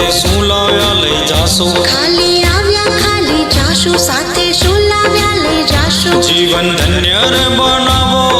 સાથે શું લાવ્યા લઈ જાશો. ખાલી આવ્યા ખાલી જાશું સાથે શું લાવ્યા લઈ જાશું. જીવન ધન્ય રે બનાવો.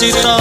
necesito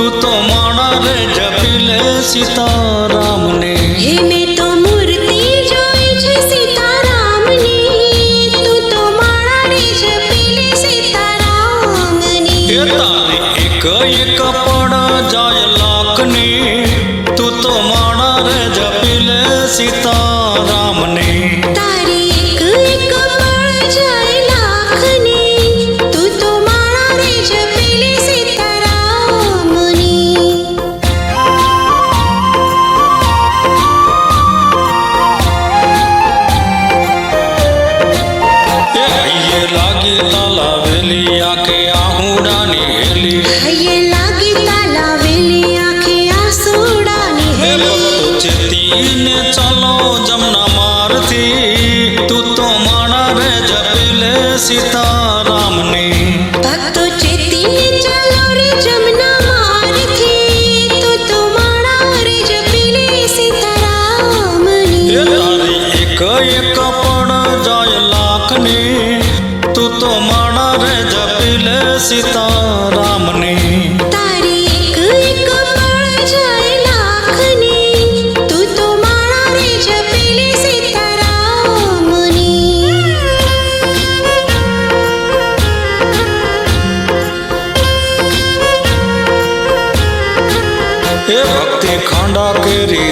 તું તો માણા રે જપી લે સીતારામને. મેં તો મૂર્તિ છે સીતારામની. તું તો માણા રે જપી આસુડાની હેલી. હૈયે લાગી તાલા વેલી આંખે આસુડાની હેલી. ભક્તો ચેતીને ચાલો જમના મારથી તું તો માણા રે જરવી લે ખાંડા કેરી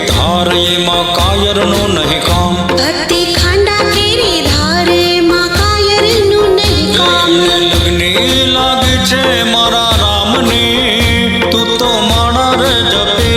નહીં કામ ભક્તિ ખાંડા કેરી ધાર એમાં કાયર નહીં કામ લગ્ની છે મારા રામની તું તો મારા રે જપી